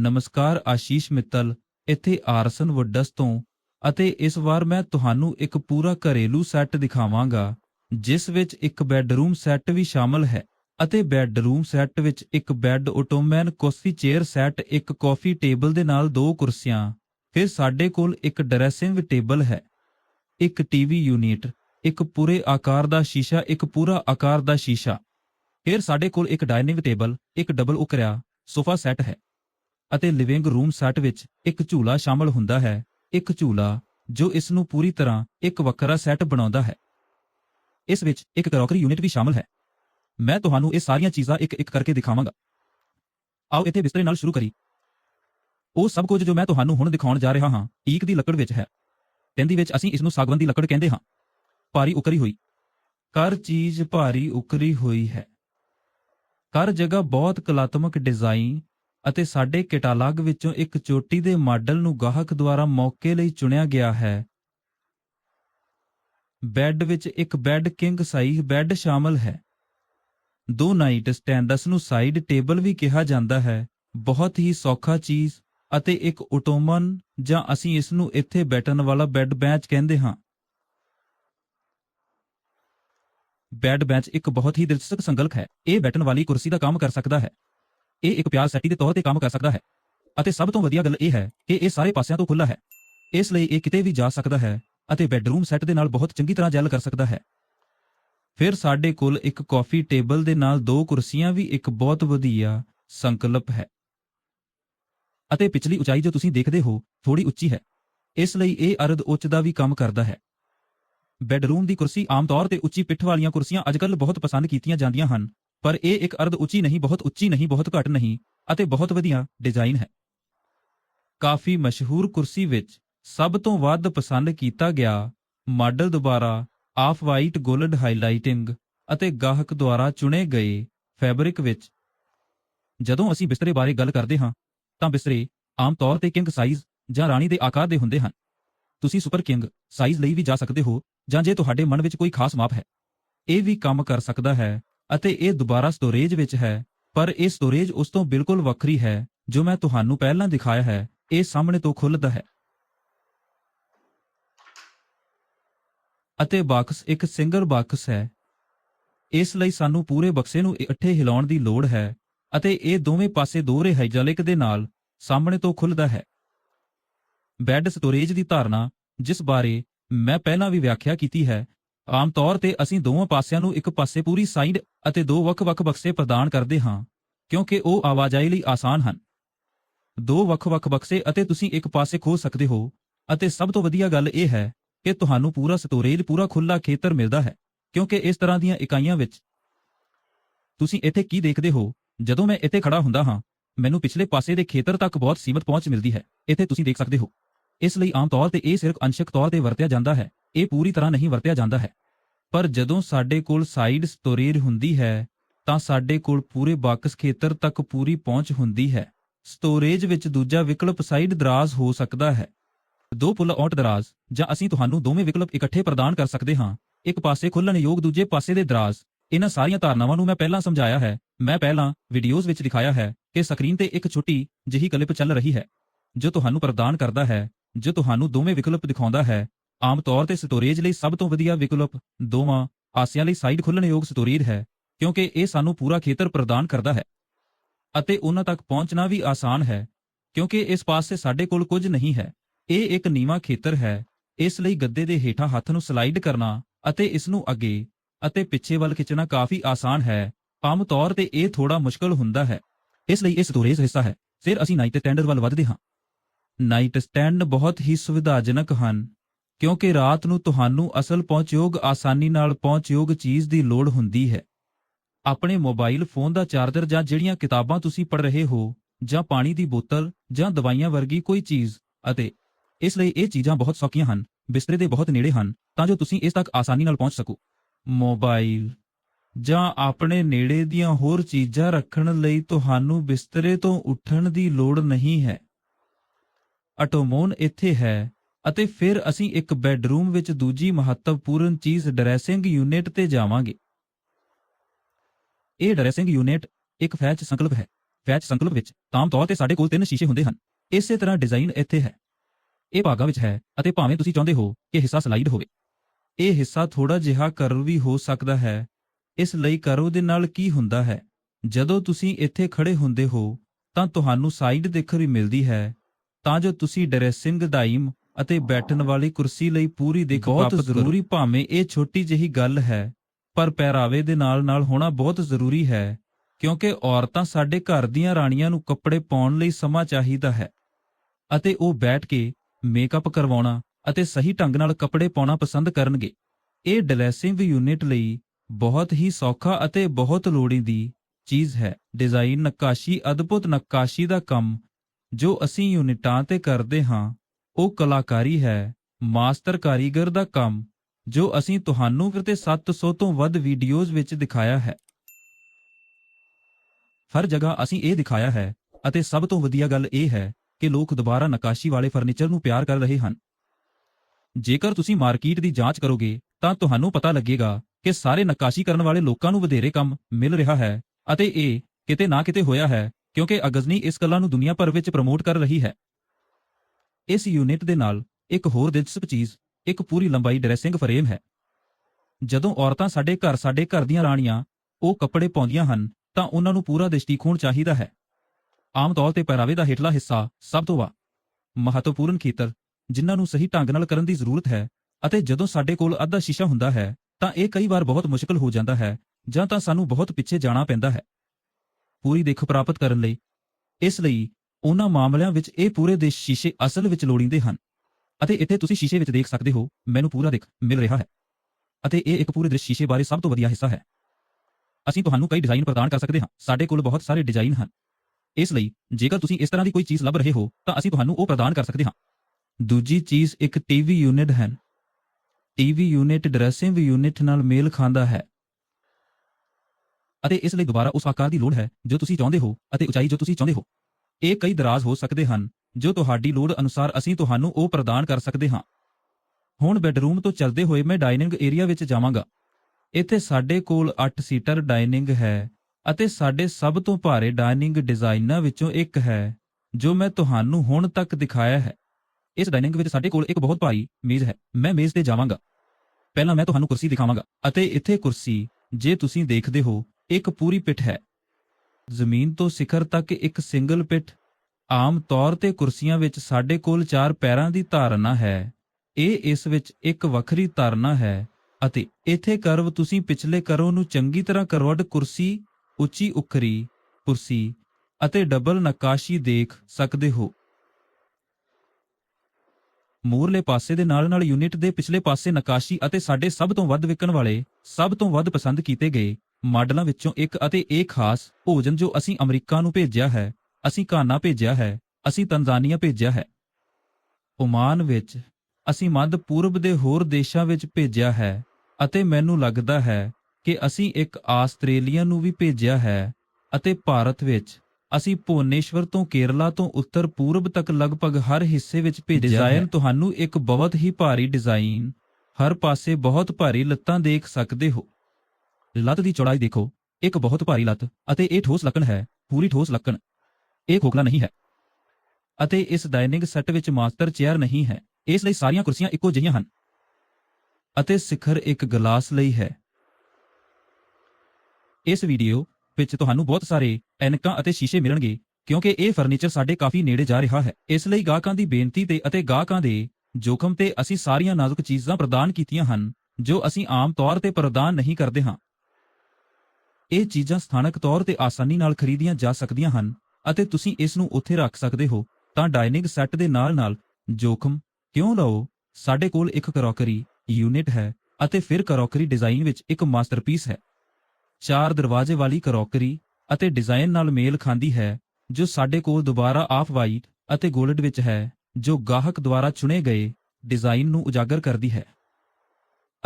ਨਮਸਕਾਰ ਆਸ਼ੀਸ਼ ਮਿੱਤਲ, ਇੱਥੇ ਆਰਸਨ ਵੁੱਡਸ ਤੋਂ, ਅਤੇ ਇਸ ਵਾਰ ਮੈਂ ਤੁਹਾਨੂੰ ਇੱਕ ਪੂਰਾ ਘਰੇਲੂ ਸੈੱਟ ਦਿਖਾਵਾਂਗਾ, ਜਿਸ ਵਿੱਚ ਇੱਕ ਬੈੱਡਰੂਮ ਸੈੱਟ ਵੀ ਸ਼ਾਮਲ ਹੈ, ਅਤੇ ਬੈੱਡਰੂਮ ਸੈੱਟ ਵਿੱਚ ਇੱਕ ਬੈੱਡ ਓਟੋਮੈਨ ਕੁਰਸੀ ਚੇਅਰ ਸੈੱਟ, ਇੱਕ ਕਾਫੀ ਟੇਬਲ ਦੇ ਨਾਲ ਦੋ ਕੁਰਸੀਆਂ, ਫਿਰ ਸਾਡੇ ਕੋਲ ਇੱਕ ਡਰੈਸਿੰਗ ਟੇਬਲ ਹੈ, ਇੱਕ ਟੀਵੀ ਯੂਨਿਟ, ਇੱਕ ਪੂਰੇ ਆਕਾਰ ਦਾ ਸ਼ੀਸ਼ਾ, ਇੱਕ ਪੂਰਾ ਆਕਾਰ ਦਾ ਸ਼ੀਸ਼ਾ, ਫਿਰ ਸਾਡੇ ਕੋਲ ਇੱਕ ਡਾਈਨਿੰਗ ਟੇਬਲ, ਇੱਕ ਡਬਲ ਉਕਰਿਆ ਸੋਫਾ ਸੈੱਟ ਹੈ। ਅਤੇ ਲਿਵਿੰਗ ਰੂਮ ਸੈੱਟ ਵਿੱਚ ਇੱਕ ਝੂਲਾ ਸ਼ਾਮਲ ਹੁੰਦਾ ਹੈ। ਇੱਕ ਝੂਲਾ ਜੋ ਇਸ ਨੂੰ ਪੂਰੀ ਤਰ੍ਹਾਂ ਇੱਕ ਵੱਖਰਾ ਸੈੱਟ ਬਣਾਉਂਦਾ ਹੈ। ਇਸ ਵਿੱਚ ਇੱਕ ਕਰੋਕਰੀ ਯੂਨਿਟ ਵੀ ਸ਼ਾਮਲ ਹੈ। ਮੈਂ ਤੁਹਾਨੂੰ ਇਹ ਸਾਰੀਆਂ ਚੀਜ਼ਾਂ ਇੱਕ ਇੱਕ ਕਰਕੇ ਦਿਖਾਵਾਂਗਾ। ਆਓ ਇੱਥੇ ਬਿਸਤਰੇ ਨਾਲ ਸ਼ੁਰੂ ਕਰੀ ਉਹ ਸਭ ਕੁਝ ਜੋ ਮੈਂ ਤੁਹਾਨੂੰ ਹੁਣ ਦਿਖਾਉਣ ਜਾ ਰਿਹਾ ਹਾਂ ਈਕ ਦੀ ਲੱਕੜ ਵਿੱਚ ਹੈ। ਤੰਦੀ ਵਿੱਚ ਅਸੀਂ ਇਸ ਨੂੰ ਸਾਗਵਾਨ ਦੀ ਲੱਕੜ ਕਹਿੰਦੇ ਹਾਂ। ਭਾਰੀ ਉਕਰੀ ਹੋਈ। ਕਰ ਚੀਜ਼ ਭਾਰੀ ਉਕਰੀ ਹੋਈ ਹੈ। ਕਰ ਜਗ੍ਹਾ ਬਹੁਤ ਕਲਾਤਮਕ ਡਿਜ਼ਾਈਨ ਅਤੇ ਸਾਡੇ ਕੈਟਾਲੌਗ ਵਿੱਚੋਂ ਇੱਕ ਚੋਟੀ ਦੇ ਮਾਡਲ ਨੂੰ ਗਾਹਕ ਦੁਆਰਾ ਮੌਕੇ ਲਈ ਚੁਣਿਆ ਗਿਆ ਹੈ। ਬੈੱਡ ਵਿੱਚ ਇੱਕ ਬੈੱਡ ਕਿੰਗ ਸਾਈਜ਼ ਬੈੱਡ ਸ਼ਾਮਲ ਹੈ। ਦੋ ਨਾਈਟ ਸਟੈਂਡਸ ਨੂੰ ਸਾਈਡ ਟੇਬਲ ਵੀ ਕਿਹਾ ਜਾਂਦਾ ਹੈ। ਬਹੁਤ ਹੀ ਸੌਖਾ ਚੀਜ਼ ਅਤੇ ਇੱਕ ਓਟੋਮਨ ਜਾਂ ਅਸੀਂ ਇਸ ਨੂੰ ਇੱਥੇ ਬੈਠਣ ਵਾਲਾ ਬੈੱਡ ਬੈਂਚ ਕਹਿੰਦੇ ਹਾਂ। ਬੈੱਡ ਬੈਂਚ ਇੱਕ ਬਹੁਤ ਹੀ ਦਿਲਚਸਪ ਸੰਕਲਪ ਹੈ। ਇਹ ਬੈਠਣ ਵਾਲੀ ਕੁਰਸੀ ਦਾ ਕੰਮ ਕਰ ਸਕਦਾ ਹੈ। ਇਹ ਇੱਕ ਪਿਆਰ ਸੈਟੀ ਦੇ ਤੌਰ ਤੇ ਕੰਮ ਕਰ ਸਕਦਾ ਹੈ। ਅਤੇ ਸਭ ਤੋਂ ਵਧੀਆ ਗੱਲ ਇਹ ਹੈ ਕਿ ਇਹ ਸਾਰੇ ਪਾਸਿਆਂ ਤੋਂ ਖੁੱਲ੍ਹਾ ਹੈ। ਇਸ ਲਈ ਇਹ ਕਿਤੇ ਵੀ ਜਾ ਸਕਦਾ ਹੈ ਅਤੇ ਬੈੱਡਰੂਮ ਸੈੱਟ ਦੇ ਨਾਲ ਬਹੁਤ ਚੰਗੀ ਤਰ੍ਹਾਂ ਜੈਲ ਕਰ ਸਕਦਾ ਹੈ। ਫਿਰ ਸਾਡੇ ਕੋਲ ਇੱਕ ਕਾਫੀ ਟੇਬਲ ਦੇ ਨਾਲ ਦੋ ਕੁਰਸੀਆਂ ਵੀ ਇੱਕ ਬਹੁਤ ਵਧੀਆ ਸੰਕਲਪ ਹੈ। ਅਤੇ ਪਿਛਲੀ ਉਚਾਈ ਜੋ ਤੁਸੀਂ ਦੇਖਦੇ ਹੋ ਥੋੜੀ ਉੱਚੀ ਹੈ। ਇਸ ਲਈ ਇਹ ਅਰਧ ਉੱਚ ਦਾ ਵੀ ਕੰਮ ਕਰਦਾ ਹੈ। ਬੈੱਡਰੂਮ ਦੀ ਕੁਰਸੀ ਆਮ ਤੌਰ ਤੇ ਉੱਚੀ ਪਿੱਠ ਵਾਲੀਆਂ ਕੁਰਸੀਆਂ ਅੱਜਕੱਲ ਬਹੁਤ ਪਸੰਦ ਕੀਤੀਆਂ ਜਾਂਦੀਆਂ ਹਨ। ਪਰ ਇਹ ਇੱਕ ਅਰਧ ਉੱਚੀ ਨਹੀਂ, ਬਹੁਤ ਉੱਚੀ ਨਹੀਂ, ਬਹੁਤ ਘੱਟ ਨਹੀਂ ਅਤੇ ਬਹੁਤ ਵਧੀਆ ਡਿਜ਼ਾਈਨ ਹੈ। ਕਾਫੀ ਮਸ਼ਹੂਰ ਕੁਰਸੀ ਵਿੱਚ ਸਭ ਤੋਂ ਵੱਧ ਪਸੰਦ ਕੀਤਾ ਗਿਆ ਮਾਡਲ ਦੁਬਾਰਾ ਆਫ ਵਾਈਟ 골ਡ ਹਾਈਲਾਈਟਿੰਗ ਅਤੇ ਗਾਹਕ ਦੁਆਰਾ ਚੁਣੇ ਗਏ ਫੈਬਰਿਕ ਵਿੱਚ। ਜਦੋਂ ਅਸੀਂ ਬਿਸਤਰੇ ਬਾਰੇ ਗੱਲ ਕਰਦੇ ਹਾਂ, ਤਾਂ ਬਿਸਤਰੇ ਆਮ ਤੌਰ ਤੇ ਕਿੰਗ ਸਾਈਜ਼ ਜਾਂ ਰਾਣੀ ਦੇ ਆਕਾਰ ਦੇ ਹੁੰਦੇ ਹਨ। ਤੁਸੀਂ ਸੁਪਰ ਕਿੰਗ ਸਾਈਜ਼ ਲਈ ਵੀ ਜਾ ਸਕਦੇ ਹੋ ਜਾਂ ਜੇ ਤੁਹਾਡੇ ਮਨ ਵਿੱਚ ਕੋਈ ਖਾਸ ਮਾਪ ਹੈ, ਇਹ ਵੀ ਕੰਮ ਕਰ ਸਕਦਾ ਹੈ ਅਤੇ ਇਹ ਦੁਬਾਰਾ ਸਟੋਰੇਜ ਵਿੱਚ ਹੈ, ਪਰ ਇਹ ਸਟੋਰੇਜ ਉਸ ਤੋਂ ਬਿਲਕੁਲ ਵੱਖਰੀ ਹੈ, ਜੋ ਮੈਂ ਤੁਹਾਨੂੰ ਪਹਿਲਾਂ ਦਿਖਾਇਆ ਹੈ, ਇਹ ਸਾਹਮਣੇ ਤੋਂ ਖੁੱਲਦਾ ਹੈ। ਅਤੇ ਬਾਕਸ ਇੱਕ ਸਿੰਗਲ ਬਾਕਸ ਹੈ। ਇਸ ਲਈ ਸਾਨੂੰ ਪੂਰੇ ਬਕਸੇ ਨੂੰ ਇਕੱਠੇ ਹਿਲਾਉਣ ਦੀ ਲੋੜ ਹੈ, ਅਤੇ ਇਹ ਦੋਵੇਂ ਪਾਸੇ ਦੋਹਰੇ ਹਾਈਜਾਲਿਕ ਦੇ ਨਾਲ ਸਾਹਮਣੇ ਤੋਂ ਖੁੱਲਦਾ ਹੈ। ਬੈੱਡ ਸਟੋਰੇਜ ਦੀ ਧਾਰਨਾ, ਜਿਸ ਬਾਰੇ ਮੈਂ ਪਹਿਲਾਂ ਵੀ ਵਿਆਖਿਆ ਕੀਤੀ ਹੈ ਆਮ ਤੌਰ ਤੇ ਅਸੀਂ ਦੋਵਾਂ ਪਾਸਿਆਂ ਨੂੰ ਇੱਕ ਪਾਸੇ ਪੂਰੀ ਸਾਈਡ ਅਤੇ ਦੋ ਵੱਖ-ਵੱਖ ਬਕਸੇ ਪ੍ਰਦਾਨ ਕਰਦੇ ਹਾਂ, ਕਿਉਂਕਿ ਉਹ ਆਵਾਜਾਈ ਲਈ ਆਸਾਨ ਹਨ। ਦੋ ਵੱਖ-ਵੱਖ ਬਕਸੇ ਅਤੇ ਤੁਸੀਂ ਇੱਕ ਪਾਸੇ ਖੋ ਸਕਦੇ ਹੋ, ਅਤੇ ਸਭ ਤੋਂ ਵਧੀਆ ਗੱਲ ਇਹ ਹੈ ਕਿ ਤੁਹਾਨੂੰ ਪੂਰਾ ਸਟੋਰੇਜ, ਪੂਰਾ ਖੁੱਲਾ ਖੇਤਰ ਮਿਲਦਾ ਹੈ, ਕਿਉਂਕਿ ਇਸ ਤਰ੍ਹਾਂ ਦੀਆਂ ਇਕਾਈਆਂ ਵਿੱਚ ਤੁਸੀਂ ਇੱਥੇ ਕੀ ਦੇਖਦੇ ਹੋ? ਜਦੋਂ ਮੈਂ ਇੱਥੇ ਖੜਾ ਹੁੰਦਾ ਹਾਂ, ਮੈਨੂੰ ਪਿਛਲੇ ਪਾਸੇ ਦੇ ਖੇਤਰ ਤੱਕ ਬਹੁਤ ਸੀਮਤ ਪਹੁੰਚ ਮਿਲਦੀ ਹੈ, ਇੱਥੇ ਤੁਸੀਂ ਦੇਖ ਸਕਦੇ ਹੋ। ਇਸ ਲਈ ਆਮ ਤੌਰ ਤੇ ਇਹ ਸਿਰਫ ਅੰਸ਼ਕ ਤੌਰ ਤੇ ਵਰਤਿਆ ਜਾਂਦਾ ਹੈ, ਇਹ ਪੂਰੀ ਤਰ੍ਹਾਂ ਨਹੀਂ ਵਰਤਿਆ ਜਾਂਦਾ ਹੈ। ਪਰ ਜਦੋਂ ਸਾਡੇ ਕੋਲ ਸਾਈਡ ਸਟੋਰੇਜ ਹੁੰਦੀ ਹੈ, ਤਾਂ ਸਾਡੇ ਕੋਲ ਪੂਰੇ ਬਾਕਸ ਖੇਤਰ ਤੱਕ ਪੂਰੀ ਪਹੁੰਚ ਹੁੰਦੀ ਹੈ। ਸਟੋਰੇਜ ਵਿੱਚ ਦੂਜਾ ਵਿਕਲਪ ਸਾਈਡ ਦਰਾਜ਼ ਹੋ ਸਕਦਾ ਹੈ। ਦੋ ਪੁੱਲ ਆਊਟ ਦਰਾਜ਼, ਜਾਂ ਅਸੀਂ ਤੁਹਾਨੂੰ ਦੋਵੇਂ ਵਿਕਲਪ ਇਕੱਠੇ ਪ੍ਰਦਾਨ ਕਰ ਸਕਦੇ ਹਾਂ। ਇੱਕ ਪਾਸੇ ਖੁੱਲਣ ਯੋਗ, ਦੂਜੇ ਪਾਸੇ ਦੇ ਦਰਾਜ਼। ਇਹਨਾਂ ਸਾਰੀਆਂ ਧਾਰਨਾਵਾਂ ਨੂੰ ਮੈਂ ਪਹਿਲਾਂ ਸਮਝਾਇਆ ਹੈ। ਮੈਂ ਪਹਿਲਾਂ ਵੀਡੀਓਜ਼ ਵਿੱਚ ਦਿਖਾਇਆ ਹੈ ਕਿ ਸਕਰੀਨ ਤੇ ਇੱਕ ਛੋਟੀ ਜਿਹੀ ਕਲਿੱਪ ਚੱਲ ਰਹੀ ਹੈ, ਜੋ ਤੁਹਾਨੂੰ ਪ੍ਰਦਾਨ ਕਰਦਾ ਹੈ, ਜੋ ਤੁਹਾਨੂੰ ਦੋਵੇਂ ਵਿਕਲਪ ਦਿਖਾਉਂਦਾ ਹੈ। ਆਮ ਤੌਰ ਤੇ ਸਟੋਰੇਜ ਲਈ ਸਭ ਤੋਂ ਵਧੀਆ ਵਿਕਲਪ ਦੋਵਾਂ ਆਸਿਆਂ ਲਈ ਸਾਈਡ ਖੁੱਲਣਯੋਗ ਸਟੋਰੇਜ ਹੈ, ਕਿਉਂਕਿ ਇਹ ਸਾਨੂੰ ਪੂਰਾ ਖੇਤਰ ਪ੍ਰਦਾਨ ਕਰਦਾ ਹੈ ਅਤੇ ਉਹਨਾਂ ਤੱਕ ਪਹੁੰਚਣਾ ਵੀ ਆਸਾਨ ਹੈ, ਕਿਉਂਕਿ ਇਸ ਪਾਸੇ ਸਾਡੇ ਕੋਲ ਕੁਝ ਨਹੀਂ ਹੈ। ਇਹ ਇੱਕ ਨੀਵਾਂ ਖੇਤਰ ਹੈ, ਇਸ ਲਈ ਗੱਦੇ ਦੇ ਹੇਠਾਂ ਹੱਥ ਨੂੰ ਸਲਾਈਡ ਕਰਨਾ ਅਤੇ ਇਸ ਨੂੰ ਅੱਗੇ ਅਤੇ ਪਿੱਛੇ ਵੱਲ ਖਿੱਚਣਾ ਕਾਫੀ ਆਸਾਨ ਹੈ। ਆਮ ਤੌਰ ਤੇ ਇਹ ਥੋੜਾ ਮੁਸ਼ਕਲ ਹੁੰਦਾ ਹੈ। ਇਸ ਲਈ ਇਹ ਸਟੋਰੇਜ ਹਿੱਸਾ ਹੈ। ਫਿਰ ਅਸੀਂ ਨਾਈਟ ਸਟੈਂਡਰ ਵੱਲ ਵਧਦੇ ਹਾਂ। ਨਾਈਟ ਸਟੈਂਡ ਬਹੁਤ ਹੀ ਸੁਵਿਧਾਜਨਕ ਹਨ। ਕਿਉਂਕਿ ਰਾਤ ਨੂੰ ਤੁਹਾਨੂੰ ਅਸਲ ਪਹੁੰਚਯੋਗ ਆਸਾਨੀ ਨਾਲ ਪਹੁੰਚਯੋਗ ਚੀਜ਼ ਦੀ ਲੋੜ ਹੁੰਦੀ ਹੈ। ਆਪਣੇ ਮੋਬਾਈਲ ਫੋਨ ਦਾ ਚਾਰਜਰ ਜਾਂ ਜਿਹੜੀਆਂ ਕਿਤਾਬਾਂ ਤੁਸੀਂ ਪੜ੍ਹ ਰਹੇ ਹੋ, ਜਾਂ ਪਾਣੀ ਦੀ ਬੋਤਲ, ਜਾਂ ਦਵਾਈਆਂ ਵਰਗੀ ਕੋਈ ਚੀਜ਼, ਅਤੇ ਇਸ ਲਈ ਇਹ ਚੀਜ਼ਾਂ ਬਹੁਤ ਸੌਖੀਆਂ ਹਨ, ਬਿਸਤਰੇ ਦੇ ਬਹੁਤ ਨੇੜੇ ਹਨ, ਤਾਂ ਜੋ ਤੁਸੀਂ ਇਸ ਤੱਕ ਆਸਾਨੀ ਨਾਲ ਪਹੁੰਚ ਸਕੋ। ਮੋਬਾਈਲ ਜਾਂ ਆਪਣੇ ਨੇੜੇ ਦੀਆਂ ਹੋਰ ਚੀਜ਼ਾਂ ਰੱਖਣ ਲਈ ਤੁਹਾਨੂੰ ਬਿਸਤਰੇ ਤੋਂ ਉੱਠਣ ਦੀ ਲੋੜ ਨਹੀਂ ਹੈ। ਆਟੋਮੋਨ ਇੱਥੇ ਹੈ। ਅਤੇ ਫਿਰ ਅਸੀਂ ਇੱਕ ਬੈੱਡਰੂਮ ਵਿੱਚ ਦੂਜੀ ਮਹੱਤਵਪੂਰਨ ਚੀਜ਼ ਡਰੈਸਿੰਗ ਯੂਨਿਟ ਤੇ ਜਾਵਾਂਗੇ। ਇਹ ਡਰੈਸਿੰਗ ਯੂਨਿਟ ਇੱਕ ਫੈਚ ਸੰਕਲਪ ਹੈ। ਫੈਚ ਸੰਕਲਪ ਵਿੱਚ ਆਮ ਤੌਰ ਤੇ ਸਾਡੇ ਕੋਲ ਤਿੰਨ ਸ਼ੀਸ਼ੇ ਹੁੰਦੇ ਹਨ। ਇਸੇ ਤਰ੍ਹਾਂ ਡਿਜ਼ਾਈਨ ਇੱਥੇ ਹੈ। ਇਹ ਭਾਗਾਂ ਵਿੱਚ ਹੈ ਅਤੇ ਭਾਵੇਂ ਤੁਸੀਂ ਚਾਹੁੰਦੇ ਹੋ ਕਿ ਹਿੱਸਾ ਸਲਾਈਡ ਹੋਵੇ। ਇਹ ਹਿੱਸਾ ਥੋੜਾ ਜਿਹਾ ਕਰਵ ਵੀ ਹੋ ਸਕਦਾ ਹੈ। ਇਸ ਲਈ ਕਰਵ ਦੇ ਨਾਲ ਕੀ ਹੁੰਦਾ ਹੈ? ਜਦੋਂ ਤੁਸੀਂ ਇੱਥੇ ਖੜੇ ਹੁੰਦੇ ਹੋ, ਤਾਂ ਤੁਹਾਨੂੰ ਸਾਈਡ ਦਿੱਖ ਵੀ ਮਿਲਦੀ ਹੈ। ਤਾਂ ਜੋ ਤੁਸੀਂ ਡਰੈਸਿੰਗ ਦਾਇਮ ਅਤੇ ਬੈਠਣ ਵਾਲੀ ਕੁਰਸੀ ਲਈ ਪੂਰੀ ਦੇਖ ਬਹੁਤ ਜ਼ਰੂਰੀ ਭਾਵੇਂ ਇਹ ਛੋਟੀ ਜਿਹੀ ਗੱਲ ਹੈ ਪਰ ਪਹਿਰਾਵੇ ਦੇ ਨਾਲ-ਨਾਲ ਹੋਣਾ ਬਹੁਤ ਜ਼ਰੂਰੀ ਹੈ ਕਿਉਂਕਿ ਔਰਤਾਂ ਸਾਡੇ ਘਰ ਦੀਆਂ ਰਾਣੀਆਂ ਨੂੰ ਕੱਪੜੇ ਪਾਉਣ ਲਈ ਸਮਾਂ ਚਾਹੀਦਾ ਹੈ ਅਤੇ ਉਹ ਬੈਠ ਕੇ ਮੇਕਅਪ ਕਰਵਾਉਣਾ ਅਤੇ ਸਹੀ ਢੰਗ ਨਾਲ ਕੱਪੜੇ ਪਾਉਣਾ ਪਸੰਦ ਕਰਨਗੇ। ਇਹ ਡਰੈਸਿੰਗ ਯੂਨਿਟ ਲਈ ਬਹੁਤ ਹੀ ਸੌਖਾ ਅਤੇ ਬਹੁਤ ਲੋੜੀਂਦੀ ਚੀਜ਼ ਹੈ। ਡਿਜ਼ਾਈਨ ਨੱਕਾਸ਼ੀ ਅਦਭੁਤ ਨੱਕਾਸ਼ੀ ਦਾ ਕੰਮ ਜੋ ਅਸੀਂ ਯੂਨਿਟਾਂ ਤੇ ਕਰਦੇ ਹਾਂ ਉਹ ਕਲਾਕਾਰੀ ਹੈ, ਮਾਸਟਰ ਕਾਰੀਗਰ ਦਾ ਕੰਮ, ਜੋ ਅਸੀਂ ਤੁਹਾਨੂੰ ਕਿਤੇ 700 ਤੋਂ ਵੱਧ ਵੀਡੀਓਜ਼ ਵਿੱਚ ਦਿਖਾਇਆ ਹੈ। ਹਰ ਜਗ੍ਹਾ ਅਸੀਂ ਇਹ ਦਿਖਾਇਆ ਹੈ, ਅਤੇ ਸਭ ਤੋਂ ਵਧੀਆ ਗੱਲ ਇਹ ਹੈ ਕਿ ਲੋਕ ਦੁਬਾਰਾ ਨਕਾਸ਼ੀ ਵਾਲੇ ਫਰਨੀਚਰ ਨੂੰ ਪਿਆਰ ਕਰ ਰਹੇ ਹਨ। ਜੇਕਰ ਤੁਸੀਂ ਮਾਰਕੀਟ ਦੀ ਜਾਂਚ ਕਰੋਗੇ, ਤਾਂ ਤੁਹਾਨੂੰ ਪਤਾ ਲੱਗੇਗਾ ਕਿ ਸਾਰੇ ਨਕਾਸ਼ੀ ਕਰਨ ਵਾਲੇ ਲੋਕਾਂ ਨੂੰ ਵਧੇਰੇ ਕੰਮ ਮਿਲ ਰਿਹਾ ਹੈ, ਅਤੇ ਇਹ ਕਿਤੇ ਨਾ ਕਿਤੇ ਹੋਇਆ ਹੈ, ਕਿਉਂਕਿ ਅਗਜ਼ਨੀ ਇਸ ਕਲਾ ਨੂੰ ਦੁਨੀਆ ਭਰ ਵਿੱਚ ਪ੍ਰਮੋਟ ਕਰ ਰਹੀ ਹੈ। ਇਸ ਯੂਨਿਟ ਦੇ ਨਾਲ ਇੱਕ ਹੋਰ ਦਿਲਚਸਪ ਚੀਜ਼, ਇੱਕ ਪੂਰੀ ਲੰਬਾਈ ਡਰੈਸਿੰਗ ਫਰੇਮ ਹੈ। ਜਦੋਂ ਔਰਤਾਂ ਸਾਡੇ ਘਰ ਸਾਡੇ ਘਰ ਦੀਆਂ ਰਾਣੀਆਂ ਉਹ ਕੱਪੜੇ ਪਾਉਂਦੀਆਂ ਹਨ, ਤਾਂ ਉਹਨਾਂ ਨੂੰ ਪੂਰਾ ਦ੍ਰਿਸ਼ਟੀਕੋਣ ਚਾਹੀਦਾ ਹੈ। ਆਮ ਤੌਰ ਤੇ ਪਹਿਰਾਵੇ ਦਾ ਹੇਠਲਾ ਹਿੱਸਾ ਸਭ ਤੋਂ ਵਾ ਮਹੱਤਵਪੂਰਨ ਖੇਤਰ, ਜਿਨ੍ਹਾਂ ਨੂੰ ਸਹੀ ਢੰਗ ਨਾਲ ਕਰਨ ਦੀ ਜ਼ਰੂਰਤ ਹੈ ਅਤੇ ਜਦੋਂ ਸਾਡੇ ਕੋਲ ਅੱਧਾ ਸ਼ੀਸ਼ਾ ਹੁੰਦਾ ਹੈ, ਤਾਂ ਇਹ ਕਈ ਵਾਰ ਬਹੁਤ ਮੁਸ਼ਕਲ ਹੋ ਜਾਂਦਾ ਹੈ ਜਾਂ ਤਾਂ ਸਾਨੂੰ ਬਹੁਤ ਪਿੱਛੇ ਜਾਣਾ ਪੈਂਦਾ ਹੈ। ਪੂਰੀ ਦਿੱਖ ਪ੍ਰਾਪਤ ਕਰਨ ਲਈ, ਇਸ ਲਈ ਉਹਨਾਂ ਮਾਮਲਿਆਂ ਵਿੱਚ ਇਹ ਪੂਰੇ ਦੇ ਸ਼ੀਸ਼ੇ ਅਸਲ ਵਿੱਚ ਲੋੜੀਂਦੇ ਹਨ। ਅਤੇ ਇੱਥੇ ਤੁਸੀਂ ਸ਼ੀਸ਼ੇ ਵਿੱਚ ਦੇਖ ਸਕਦੇ ਹੋ, ਮੈਨੂੰ ਪੂਰਾ ਦਿੱਖ ਮਿਲ ਰਿਹਾ ਹੈ। ਅਤੇ ਇਹ ਇੱਕ ਪੂਰੇ ਦ੍ਰਿਸ਼ ਸ਼ੀਸ਼ੇ ਬਾਰੇ ਸਭ ਤੋਂ ਵਧੀਆ ਹਿੱਸਾ ਹੈ। ਅਸੀਂ ਤੁਹਾਨੂੰ ਕਈ ਡਿਜ਼ਾਈਨ ਪ੍ਰਦਾਨ ਕਰ ਸਕਦੇ ਹਾਂ। ਸਾਡੇ ਕੋਲ ਬਹੁਤ ਸਾਰੇ ਡਿਜ਼ਾਈਨ ਹਨ। ਇਸ ਲਈ, ਜੇਕਰ ਤੁਸੀਂ ਇਸ ਤਰ੍ਹਾਂ ਦੀ ਕੋਈ ਚੀਜ਼ ਲੱਭ ਰਹੇ ਹੋ, ਤਾਂ ਅਸੀਂ ਤੁਹਾਨੂੰ ਉਹ ਪ੍ਰਦਾਨ ਕਰ ਸਕਦੇ ਹਾਂ। ਦੂਜੀ ਚੀਜ਼ ਇੱਕ ਟੀਵੀ ਯੂਨਿਟ ਹੈ ਟੀਵੀ ਯੂਨਿਟ ਡਰੈਸਿੰਗ ਯੂਨਿਟ ਨਾਲ ਮੇਲ ਖਾਂਦਾ ਹੈ। ਅਤੇ ਇਸ ਲਈ ਦੁਬਾਰਾ ਉਸ ਆਕਾਰ ਦੀ ਲੋੜ ਹੈ ਜੋ ਤੁਸੀਂ ਚਾਹੁੰਦੇ ਹੋ ਅਤੇ ਉਚਾਈ ਜੋ ਤੁਸੀਂ ਚਾਹੁੰਦੇ ਹੋ। ਇਹ ਕਈ ਦਰਾਜ਼ ਹੋ ਸਕਦੇ ਹਨ, ਜੋ ਤੁਹਾਡੀ ਲੋੜ ਅਨੁਸਾਰ ਅਸੀਂ ਤੁਹਾਨੂੰ ਉਹ ਪ੍ਰਦਾਨ ਕਰ ਸਕਦੇ ਹਾਂ। ਹੁਣ ਬੈੱਡਰੂਮ ਤੋਂ ਚੱਲਦੇ ਹੋਏ ਮੈਂ ਡਾਈਨਿੰਗ ਏਰੀਆ ਵਿੱਚ ਜਾਵਾਂਗਾ। ਇੱਥੇ ਸਾਡੇ ਕੋਲ 8 ਸੀਟਰ ਡਾਈਨਿੰਗ ਹੈ ਅਤੇ ਸਾਡੇ ਸਭ ਤੋਂ ਭਾਰੇ ਡਾਈਨਿੰਗ ਡਿਜ਼ਾਈਨਾਂ ਵਿੱਚੋਂ ਇੱਕ ਹੈ, ਜੋ ਮੈਂ ਤੁਹਾਨੂੰ ਹੁਣ ਤੱਕ ਦਿਖਾਇਆ ਹੈ। ਇਸ ਡਾਈਨਿੰਗ ਵਿੱਚ ਸਾਡੇ ਕੋਲ ਇੱਕ ਬਹੁਤ ਭਾਰੀ ਮੇਜ਼ ਹੈ। ਮੈਂ ਮੇਜ਼ ਤੇ ਜਾਵਾਂਗਾ। ਪਹਿਲਾਂ ਮੈਂ ਤੁਹਾਨੂੰ ਕੁਰਸੀ ਦਿਖਾਵਾਂਗਾ ਅਤੇ ਇੱਥੇ ਕੁਰਸੀ, ਜੇ ਤੁਸੀਂ ਦੇਖਦੇ ਹੋ, ਇੱਕ ਪੂਰੀ ਪਿੱਠ ਹੈ। ਜ਼ਮੀਨ ਤੋਂ ਸਿਖਰ ਤੱਕ ਇੱਕ ਸਿੰਗਲ ਪਿੱਠ, ਆਮ ਤੌਰ ਤੇ ਕੁਰਸੀਆਂ ਵਿੱਚ ਸਾਡੇ ਕੋਲ ਚਾਰ ਪੈਰਾਂ ਦੀ ਧਾਰਨਾ ਹੈ। ਇਹ ਇਸ ਵਿੱਚ ਇੱਕ ਵੱਖਰੀ ਧਾਰਨਾ ਹੈ ਅਤੇ ਇੱਥੇ ਕਰਵ ਤੁਸੀਂ ਪਿਛਲੇ ਕਰਵ ਨੂੰ ਚੰਗੀ ਤਰ੍ਹਾਂ ਕਰਵਟ ਕੁਰਸੀ, ਉੱਚੀ ਉਖਰੀ ਕੁਰਸੀ ਅਤੇ ਡਬਲ ਨਕਾਸ਼ੀ ਦੇਖ ਸਕਦੇ ਹੋ। ਮੂਰਲੇ ਪਾਸੇ ਦੇ ਨਾਲ ਨਾਲ ਯੂਨਿਟ ਦੇ ਪਿਛਲੇ ਪਾਸੇ ਨਕਾਸ਼ੀ ਅਤੇ ਸਾਡੇ ਸਭ ਤੋਂ ਵੱਧ ਵਿਕਣ ਵਾਲੇ, ਸਭ ਤੋਂ ਵੱਧ ਪਸੰਦ ਕੀਤੇ ਗਏ ਮਾਡਲਾਂ ਵਿੱਚੋਂ ਇੱਕ ਅਤੇ ਇਹ ਖਾਸ ਭੋਜਨ ਜੋ ਅਸੀਂ ਅਮਰੀਕਾ ਨੂੰ ਭੇਜਿਆ ਹੈ, ਅਸੀਂ ਘਾਨਾ ਭੇਜਿਆ ਹੈ, ਅਸੀਂ ਤੰਜ਼ਾਨੀਆ ਭੇਜਿਆ ਹੈ। ਓਮਾਨ ਵਿੱਚ ਅਸੀਂ ਮੱਧ ਪੂਰਬ ਦੇ ਹੋਰ ਦੇਸ਼ਾਂ ਵਿੱਚ ਭੇਜਿਆ ਹੈ ਅਤੇ ਮੈਨੂੰ ਲੱਗਦਾ ਹੈ ਕਿ ਅਸੀਂ ਇੱਕ ਆਸਟ੍ਰੇਲੀਆ ਨੂੰ ਵੀ ਭੇਜਿਆ ਹੈ ਅਤੇ ਭਾਰਤ ਵਿੱਚ ਅਸੀਂ ਭੁਵਨੇਸ਼ਵਰ ਤੋਂ ਕੇਰਲਾ ਤੋਂ ਉੱਤਰ ਪੂਰਬ ਤੱਕ ਲਗਭਗ ਹਰ ਹਿੱਸੇ ਵਿੱਚ ਭੇਜਿਆ ਡਿਜ਼ਾਈਨ ਤੁਹਾਨੂੰ ਇੱਕ ਬਹੁਤ ਹੀ ਭਾਰੀ ਡਿਜ਼ਾਈਨ ਹਰ ਪਾਸੇ ਬਹੁਤ ਭਾਰੀ ਲੱਤਾਂ ਦੇਖ ਸਕਦੇ ਹੋ। ਲੱਤ ਦੀ ਚੌੜਾਈ ਦੇਖੋ, ਇੱਕ ਬਹੁਤ ਭਾਰੀ ਲੱਤ ਅਤੇ ਇਹ ਠੋਸ ਲੱਕਣ ਹੈ, ਪੂਰੀ ਠੋਸ ਲੱਕਣ ਇਹ ਖੋਖਲਾ ਨਹੀਂ ਹੈ ਅਤੇ ਇਸ ਡਾਈਨਿੰਗ ਸੈੱਟ ਵਿੱਚ ਮਾਸਟਰ ਚੇਅਰ ਨਹੀਂ ਹੈ, ਇਸ ਲਈ ਸਾਰੀਆਂ ਕੁਰਸੀਆਂ ਇੱਕੋ ਜਿਹੀਆਂ ਹਨ। ਅਤੇ ਸਿਖਰ ਇੱਕ ਗਲਾਸ ਲਈ ਹੈ। ਇਸ ਵੀਡੀਓ ਵਿੱਚ ਤੁਹਾਨੂੰ ਬਹੁਤ ਸਾਰੇ ਐਨਕਾਂ ਅਤੇ ਸ਼ੀਸ਼ੇ ਮਿਲਣਗੇ, ਕਿਉਂਕਿ ਇਹ ਫਰਨੀਚਰ ਸਾਡੇ ਕਾਫੀ ਨੇੜੇ ਜਾ ਰਿਹਾ ਹੈ। ਇਸ ਲਈ ਗਾਹਕਾਂ ਦੀ ਬੇਨਤੀ ਤੇ ਅਤੇ ਗਾਹਕਾਂ ਦੇ ਜੋਖਮ ਤੇ ਅਸੀਂ ਸਾਰੀਆਂ ਨਾਜ਼ੁਕ ਚੀਜ਼ਾਂ ਪ੍ਰਦਾਨ ਕੀਤੀਆਂ ਹਨ, ਜੋ ਅਸੀਂ ਆਮ ਤੌਰ ਤੇ ਪ੍ਰਦਾਨ ਨਹੀਂ ਕਰਦੇ ਹਾਂ। ਇਹ ਚੀਜ਼ਾਂ ਸਥਾਨਕ ਤੌਰ ਤੇ ਆਸਾਨੀ ਨਾਲ ਖਰੀਦੀਆਂ ਜਾ ਸਕਦੀਆਂ ਹਨ ਅਤੇ ਤੁਸੀਂ ਇਸ ਨੂੰ ਉੱਥੇ ਰੱਖ ਸਕਦੇ ਹੋ, ਤਾਂ ਡਾਈਨਿੰਗ ਸੈੱਟ ਦੇ ਨਾਲ-ਨਾਲ ਜੋਖਮ ਕਿਉਂ ਲਓ? ਸਾਡੇ ਕੋਲ ਇੱਕ ਕਰੋਕਰੀ ਯੂਨਿਟ ਹੈ ਅਤੇ ਫਿਰ ਕਰੋਕਰੀ ਡਿਜ਼ਾਈਨ ਵਿੱਚ ਇੱਕ ਮਾਸਟਰਪੀਸ ਹੈ। ਚਾਰ ਦਰਵਾਜ਼ੇ ਵਾਲੀ ਕਰੋਕਰੀ ਅਤੇ ਡਿਜ਼ਾਈਨ ਨਾਲ ਮੇਲ ਖਾਂਦੀ ਹੈ, ਜੋ ਸਾਡੇ ਕੋਲ ਦੁਬਾਰਾ ਆਫ ਵਾਈਟ ਅਤੇ 골ਡ ਵਿੱਚ ਹੈ, ਜੋ ਗਾਹਕ ਦੁਆਰਾ ਚੁਣੇ ਗਏ ਡਿਜ਼ਾਈਨ ਨੂੰ ਉਜਾਗਰ ਕਰਦੀ ਹੈ।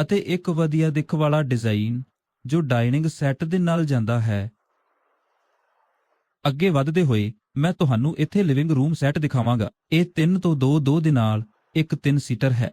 ਅਤੇ ਇੱਕ ਵਧੀਆ ਦਿੱਖ ਵਾਲਾ ਡਿਜ਼ਾਈਨ ਜੋ ਡਾਈਨਿੰਗ ਸੈੱਟ ਦੇ ਨਾਲ ਜਾਂਦਾ ਹੈ। ਅੱਗੇ ਵਧਦੇ ਹੋਏ ਮੈਂ ਤੁਹਾਨੂੰ ਇੱਥੇ ਲਿਵਿੰਗ ਰੂਮ ਸੈੱਟ ਦਿਖਾਵਾਂਗਾ। ਇਹ 3 ਤੋਂ 2 2 ਦੇ ਨਾਲ ਇੱਕ 3 ਸੀਟਰ ਹੈ।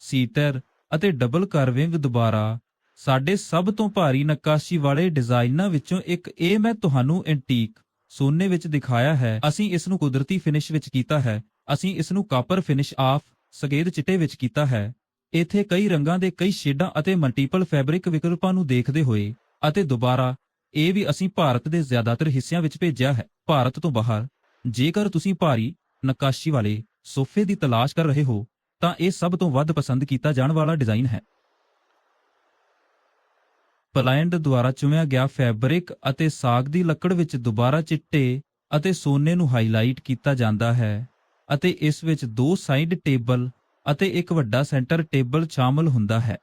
ਸੀਟਰ ਅਤੇ ਡਬਲ ਕਰਵਿੰਗ ਦੁਬਾਰਾ ਸਾਡੇ ਸਭ ਤੋਂ ਭਾਰੀ ਨਕਾਸ਼ੀ ਵਾਲੇ ਡਿਜ਼ਾਈਨਾਂ ਵਿੱਚੋਂ ਇੱਕ ਇਹ ਮੈਂ ਤੁਹਾਨੂੰ ਐਂਟੀਕ ਸੋਨੇ ਵਿੱਚ ਦਿਖਾਇਆ ਹੈ। ਅਸੀਂ ਇਸ ਨੂੰ ਕੁਦਰਤੀ ਫਿਨਿਸ਼ ਵਿੱਚ ਕੀਤਾ ਹੈ। ਅਸੀਂ ਇਸ ਨੂੰ ਕਾਪਰ ਫਿਨਿਸ਼ ਆਫ ਸਗੇਦ ਚਿੱਟੇ ਵਿੱਚ ਕੀਤਾ ਹੈ। ਇੱਥੇ ਕਈ ਰੰਗਾਂ ਦੇ ਕਈ ਸ਼ੇਡਾਂ ਅਤੇ ਮਲਟੀਪਲ ਫੈਬਰਿਕ ਵਿਕਲਪਾਂ ਨੂੰ ਦੇਖਦੇ ਹੋਏ ਅਤੇ ਦੁਬਾਰਾ ਇਹ ਵੀ ਅਸੀਂ ਭਾਰਤ ਦੇ ਜ਼ਿਆਦਾਤਰ ਹਿੱਸਿਆਂ ਵਿੱਚ ਭੇਜਿਆ ਹੈ। ਭਾਰਤ ਤੋਂ ਬਾਹਰ, ਜੇਕਰ ਤੁਸੀਂ ਭਾਰੀ, ਨੱਕਾਸ਼ੀ ਵਾਲੇ ਸੋਫੇ ਦੀ ਤਲਾਸ਼ ਕਰ ਰਹੇ ਹੋ, ਤਾਂ ਇਹ ਸਭ ਤੋਂ ਵੱਧ ਪਸੰਦ ਕੀਤਾ ਜਾਣ ਵਾਲਾ ਡਿਜ਼ਾਈਨ ਹੈ। ਪਲਾਇੰਡ ਦੁਆਰਾ ਚੁਣਿਆ ਗਿਆ ਫੈਬਰਿਕ ਅਤੇ ਸਾਗ ਦੀ ਲੱਕੜ ਵਿੱਚ ਦੁਬਾਰਾ ਚਿੱਟੇ ਅਤੇ ਸੋਨੇ ਨੂੰ ਹਾਈਲਾਈਟ ਕੀਤਾ ਜਾਂਦਾ ਹੈ ਅਤੇ ਇਸ ਵਿੱਚ ਦੋ ਸਾਈਡ ਟੇਬਲ ਅਤੇ ਇੱਕ ਵੱਡਾ ਸੈਂਟਰ ਟੇਬਲ ਸ਼ਾਮਲ ਹੁੰਦਾ ਹੈ।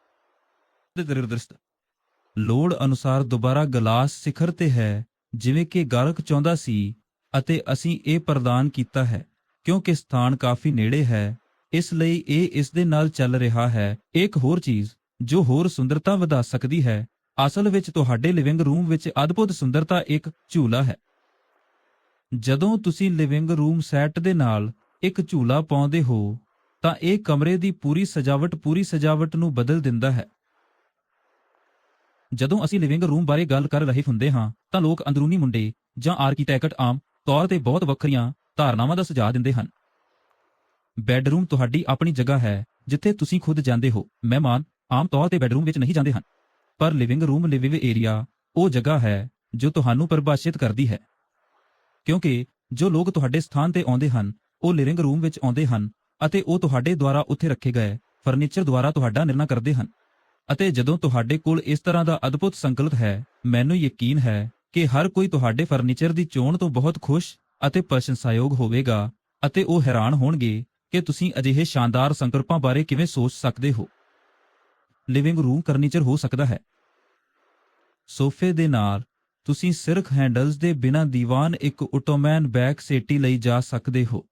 ਦ੍ਰਿਸ਼ਟ ਲੋੜ ਅਨੁਸਾਰ ਦੁਬਾਰਾ ਗਲਾਸ ਸਿਖਰ ਤੇ ਹੈ, ਜਿਵੇਂ ਕਿ ਗਾਰਕ ਚਾਹੁੰਦਾ ਸੀ, ਅਤੇ ਅਸੀਂ ਇਹ ਪ੍ਰਦਾਨ ਕੀਤਾ ਹੈ, ਕਿਉਂਕਿ ਸਥਾਨ ਕਾਫੀ ਨੇੜੇ ਹੈ, ਇਸ ਲਈ ਇਹ ਇਸ ਦੇ ਨਾਲ ਚੱਲ ਰਿਹਾ ਹੈ। ਇੱਕ ਹੋਰ ਚੀਜ਼, ਜੋ ਹੋਰ ਸੁੰਦਰਤਾ ਵਧਾ ਸਕਦੀ ਹੈ, ਅਸਲ ਵਿੱਚ ਤੁਹਾਡੇ ਲਿਵਿੰਗ ਰੂਮ ਵਿੱਚ ਅਦਭੁਤ ਸੁੰਦਰਤਾ ਇੱਕ ਝੂਲਾ ਹੈ। ਜਦੋਂ ਤੁਸੀਂ ਲਿਵਿੰਗ ਰੂਮ ਸੈੱਟ ਦੇ ਨਾਲ ਇੱਕ ਝੂਲਾ ਪਾਉਂਦੇ ਹੋ ਤਾਂ ਇਹ ਕਮਰੇ ਦੀ ਪੂਰੀ ਸਜਾਵਟ ਪੂਰੀ ਸਜਾਵਟ ਨੂੰ ਬਦਲ ਦਿੰਦਾ ਹੈ। ਜਦੋਂ ਅਸੀਂ ਲਿਵਿੰਗ ਰੂਮ ਬਾਰੇ ਗੱਲ ਕਰ ਰਹੇ ਹੁੰਦੇ ਹਾਂ, ਤਾਂ ਲੋਕ ਅੰਦਰੂਨੀ ਮੁੰਡੇ ਜਾਂ ਆਰਕੀਟੈਕਟ ਆਮ ਤੌਰ ਤੇ ਬਹੁਤ ਵੱਖਰੀਆਂ ਧਾਰਨਾਵਾਂ ਦਾ ਸੁਝਾਅ ਦਿੰਦੇ ਹਨ। ਬੈੱਡਰੂਮ ਤੁਹਾਡੀ ਆਪਣੀ ਜਗ੍ਹਾ ਹੈ, ਜਿੱਥੇ ਤੁਸੀਂ ਖੁਦ ਜਾਂਦੇ ਹੋ। ਮਹਿਮਾਨ ਆਮ ਤੌਰ ਤੇ ਬੈੱਡਰੂਮ ਵਿੱਚ ਨਹੀਂ ਜਾਂਦੇ ਹਨ। ਪਰ ਲਿਵਿੰਗ ਰੂਮ ਲਿਵਿੰਗ ਏਰੀਆ ਉਹ ਜਗ੍ਹਾ ਹੈ, ਜੋ ਤੁਹਾਨੂੰ ਪਰਿਭਾਸ਼ਿਤ ਕਰਦੀ ਹੈ। ਕਿਉਂਕਿ ਜੋ ਲੋਕ ਤੁਹਾਡੇ ਸਥਾਨ ਤੇ ਆਉਂਦੇ ਹਨ, ਉਹ ਲਿਵਿੰਗ ਰੂਮ ਵਿੱਚ ਆਉਂਦੇ ਹਨ ਅਤੇ ਉਹ ਤੁਹਾਡੇ ਦੁਆਰਾ ਉੱਥੇ ਰੱਖੇ ਗਏ ਫਰਨੀਚਰ ਦੁਆਰਾ ਤੁਹਾਡਾ ਨਿਰਣਾ ਕਰਦੇ ਹਨ। ਅਤੇ ਜਦੋਂ ਤੁਹਾਡੇ ਕੋਲ ਇਸ ਤਰ੍ਹਾਂ ਦਾ ਅਦਭੁਤ ਸੰਕਲਪ ਹੈ, ਮੈਨੂੰ ਯਕੀਨ ਹੈ ਕਿ ਹਰ ਕੋਈ ਤੁਹਾਡੇ ਫਰਨੀਚਰ ਦੀ ਚੋਣ ਤੋਂ ਬਹੁਤ ਖੁਸ਼ ਅਤੇ ਪ੍ਰਸ਼ੰਸਾਯੋਗ ਹੋਵੇਗਾ ਅਤੇ ਉਹ ਹੈਰਾਨ ਹੋਣਗੇ ਕਿ ਤੁਸੀਂ ਅਜਿਹੇ ਸ਼ਾਨਦਾਰ ਸੰਕਲਪਾਂ ਬਾਰੇ ਕਿਵੇਂ ਸੋਚ ਸਕਦੇ ਹੋ। ਲਿਵਿੰਗ ਰੂਮ ਫਰਨੀਚਰ ਹੋ ਸਕਦਾ ਹੈ। ਸੋਫੇ ਦੇ ਨਾਲ ਤੁਸੀਂ ਸਿਰਖ ਹੈਂਡਲਸ ਦੇ ਬਿਨਾਂ ਦੀਵਾਨ ਇੱਕ ਆਟੋਮੈਨ ਬੈਕ ਸੇਟੀ ਲਈ ਜਾ ਸਕਦੇ ਹੋ।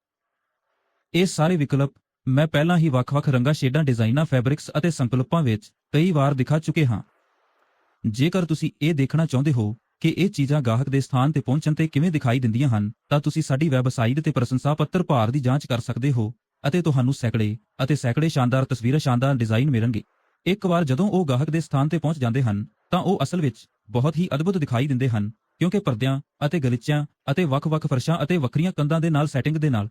ਇਹ ਸਾਰੇ ਵਿਕਲਪ ਮੈਂ ਪਹਿਲਾਂ ਹੀ ਵੱਖ-ਵੱਖ ਰੰਗਾਂ, ਸ਼ੇਡਾਂ, ਡਿਜ਼ਾਈਨਾਂ, ਫੈਬਰਿਕਸ ਅਤੇ ਸੰਕਲਪਾਂ ਵਿੱਚ ਕਈ ਵਾਰ ਦਿਖਾ ਚੁੱਕੇ ਹਾਂ। ਜੇਕਰ ਤੁਸੀਂ ਇਹ ਦੇਖਣਾ ਚਾਹੁੰਦੇ ਹੋ ਕਿ ਇਹ ਚੀਜ਼ਾਂ ਗਾਹਕ ਦੇ ਸਥਾਨ ਤੇ ਪਹੁੰਚਣ ਤੇ ਕਿਵੇਂ ਦਿਖਾਈ ਦਿੰਦੀਆਂ ਹਨ, ਤਾਂ ਤੁਸੀਂ ਸਾਡੀ ਵੈਬਸਾਈਟ ਤੇ ਪ੍ਰਸ਼ੰਸਾ ਪੱਤਰ ਭਾਰ ਦੀ ਜਾਂਚ ਕਰ ਸਕਦੇ ਹੋ ਅਤੇ ਤੁਹਾਨੂੰ ਸੈਂਕੜੇ ਅਤੇ ਸੈਂਕੜੇ ਸ਼ਾਨਦਾਰ ਤਸਵੀਰਾਂ, ਸ਼ਾਨਦਾਰ ਡਿਜ਼ਾਈਨ ਮਿਲਣਗੇ। ਇੱਕ ਵਾਰ ਜਦੋਂ ਉਹ ਗਾਹਕ ਦੇ ਸਥਾਨ ਤੇ ਪਹੁੰਚ ਜਾਂਦੇ ਹਨ, ਤਾਂ ਉਹ ਅਸਲ ਵਿੱਚ ਬਹੁਤ ਹੀ ਅਦਭੁਤ ਦਿਖਾਈ ਦਿੰਦੇ ਹਨ, ਕਿਉਂਕਿ ਪਰਦਿਆਂ ਅਤੇ ਗਲਿਚਿਆਂ ਅਤੇ ਵੱਖ-ਵੱਖ ਫਰਸ਼ਾਂ ਅਤੇ ਵੱਖਰੀਆਂ ਕੰਧਾਂ ਦੇ ਨਾਲ, ਸੈਟਿੰਗ ਦੇ ਨਾਲ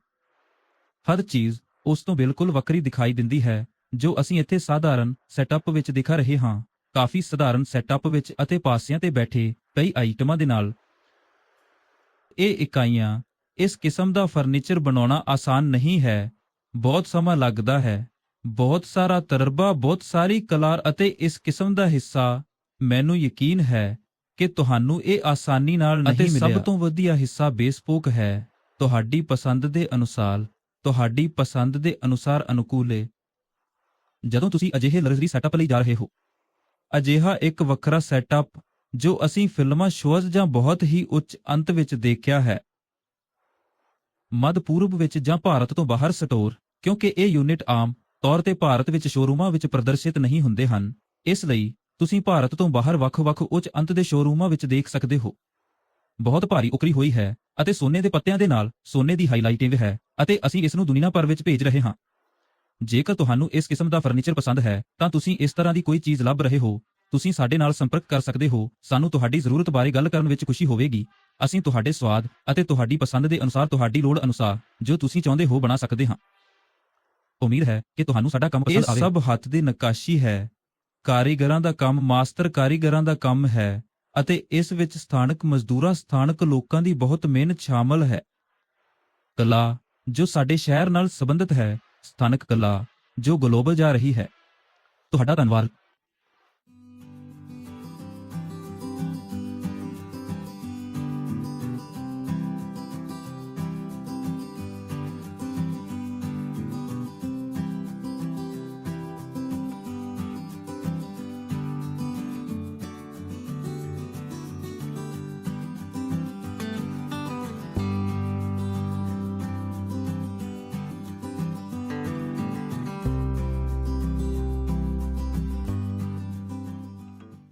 ਹਰ ਚੀਜ਼ ਉਸ ਤੋਂ ਬਿਲਕੁਲ ਵੱਖਰੀ ਦਿਖਾਈ ਦਿੰਦੀ ਹੈ ਜੋ ਅਸੀਂ ਇੱਥੇ ਸਾਧਾਰਨ ਸੈਟਅਪ ਵਿੱਚ ਦਿਖਾ ਰਹੇ ਹਾਂ। ਕਾਫੀ ਸਧਾਰਨ ਸੈਟਅਪ ਵਿੱਚ ਅਤੇ ਪਾਸਿਆਂ ਤੇ ਬੈਠੇ ਕਈ ਆਈਟਮਾਂ ਦੇ ਨਾਲ। ਇਹ ਇਕਾਈਆਂ ਇਸ ਕਿਸਮ ਦਾ ਫਰਨੀਚਰ ਬਣਾਉਣਾ ਆਸਾਨ ਨਹੀਂ ਹੈ। ਬਹੁਤ ਸਮਾਂ ਲੱਗਦਾ ਹੈ। ਬਹੁਤ ਸਾਰਾ ਤਜਰਬਾ ਬਹੁਤ ਸਾਰੀ ਕਲਾ ਅਤੇ ਇਸ ਕਿਸਮ ਦਾ ਹਿੱਸਾ ਮੈਨੂੰ ਯਕੀਨ ਹੈ ਕਿ ਤੁਹਾਨੂੰ ਇਹ ਆਸਾਨੀ ਨਾਲ ਨਹੀਂ ਮਿਲਿਆ ਅਤੇ ਸਭ ਤੋਂ ਵਧੀਆ ਹਿੱਸਾ ਬੇਸਪੋਕ ਹੈ। ਤੁਹਾਡੀ ਪਸੰਦ ਦੇ ਅਨੁਸਾਰ ਤੁਹਾਡੀ ਪਸੰਦ ਦੇ ਅਨੁਸਾਰ ਅਨੁਕੂਲ ਹੈ ਜਦੋਂ ਤੁਸੀਂ ਅਜਿਹੇ ਲਗਜ਼ਰੀ ਸੈਟਅਪ ਲਈ ਜਾ ਰਹੇ ਹੋ, ਅਜਿਹਾ ਇੱਕ ਵੱਖਰਾ ਸੈਟਅਪ ਜੋ ਅਸੀਂ ਫਿਲਮਾਂ ਸ਼ੋਜ਼ ਜਾਂ ਬਹੁਤ ਹੀ ਉੱਚ ਅੰਤ ਵਿੱਚ ਦੇਖਿਆ ਹੈ। ਮੱਧ ਪੂਰਬ ਵਿੱਚ ਜਾਂ ਭਾਰਤ ਤੋਂ ਬਾਹਰ ਸਟੋਰ, ਕਿਉਂਕਿ ਇਹ ਯੂਨਿਟ ਆਮ ਤੌਰ ਤੇ ਭਾਰਤ ਵਿੱਚ ਸ਼ੋਰੂਮਾਂ ਵਿੱਚ ਪ੍ਰਦਰਸ਼ਿਤ ਨਹੀਂ ਹੁੰਦੇ ਹਨ, ਇਸ ਲਈ ਤੁਸੀਂ ਭਾਰਤ ਤੋਂ ਬਾਹਰ ਵੱਖ-ਵੱਖ ਉੱਚ ਅੰਤ ਦੇ ਸ਼ੋਰੂਮਾਂ ਵਿੱਚ ਦੇਖ ਸਕਦੇ ਹੋ। ਬਹੁਤ ਭਾਰੀ ਉਕਰੀ ਹੋਈ ਹੈ ਅਤੇ ਸੋਨੇ ਦੇ ਪੱਤਿਆਂ ਦੇ ਨਾਲ ਸੋਨੇ ਦੀ ਹਾਈਲਾਈਟਿੰਗ ਹੈ ਅਤੇ ਅਸੀਂ ਇਸ ਨੂੰ ਦੁਨੀਆ ਭਰ ਵਿੱਚ ਭੇਜ ਰਹੇ ਹਾਂ। ਜੇਕਰ ਤੁਹਾਨੂੰ ਇਸ ਕਿਸਮ ਦਾ ਫਰਨੀਚਰ ਪਸੰਦ ਹੈ ਤਾਂ ਤੁਸੀਂ ਇਸ ਤਰ੍ਹਾਂ ਦੀ ਕੋਈ ਚੀਜ਼ ਲੱਭ ਰਹੇ ਹੋ। ਤੁਸੀਂ ਸਾਡੇ ਨਾਲ ਸੰਪਰਕ ਕਰ ਸਕਦੇ ਹੋ। ਸਾਨੂੰ ਤੁਹਾਡੀ ਜ਼ਰੂਰਤ ਬਾਰੇ ਗੱਲ ਕਰਨ ਵਿੱਚ ਖੁਸ਼ੀ ਹੋਵੇਗੀ। ਅਸੀਂ ਤੁਹਾਡੇ ਸਵਾਦ ਅਤੇ ਤੁਹਾਡੀ ਪਸੰਦ ਦੇ ਅਨੁਸਾਰ ਤੁਹਾਡੀ ਲੋੜ ਅਨੁਸਾਰ ਜੋ ਤੁਸੀਂ ਚਾਹੁੰਦੇ ਹੋ ਬਣਾ ਸਕਦੇ ਹਾਂ। ਉਮੀਦ ਹੈ ਕਿ ਤੁਹਾਨੂੰ ਸਾਡਾ ਕੰਮ ਪਸੰਦ ਆਵੇ ਇਹ ਸਭ ਹੱਥ ਦੀ ਨਕਾਸ਼ੀ ਹੈ। ਕਾਰੀਗਰਾਂ ਦਾ ਕੰਮ ਮਾਸਟਰ ਕਾਰੀਗਰਾਂ ਦਾ ਕੰਮ ਹੈ। ਅਤੇ ਇਸ ਵਿੱਚ ਸਥਾਨਕ ਮਜ਼ਦੂਰਾਂ, ਸਥਾਨਕ ਲੋਕਾਂ ਦੀ ਬਹੁਤ ਮਿਹਨਤ ਸ਼ਾਮਲ ਹੈ। ਕਲਾ, ਜੋ ਸਾਡੇ ਸ਼ਹਿਰ ਨਾਲ ਸੰਬੰਧਿਤ ਹੈ, ਸਥਾਨਕ ਕਲਾ, ਜੋ ਗਲੋਬਲ ਜਾ ਰਹੀ ਹੈ। ਤੁਹਾਡਾ ਧੰਨਵਾਦ।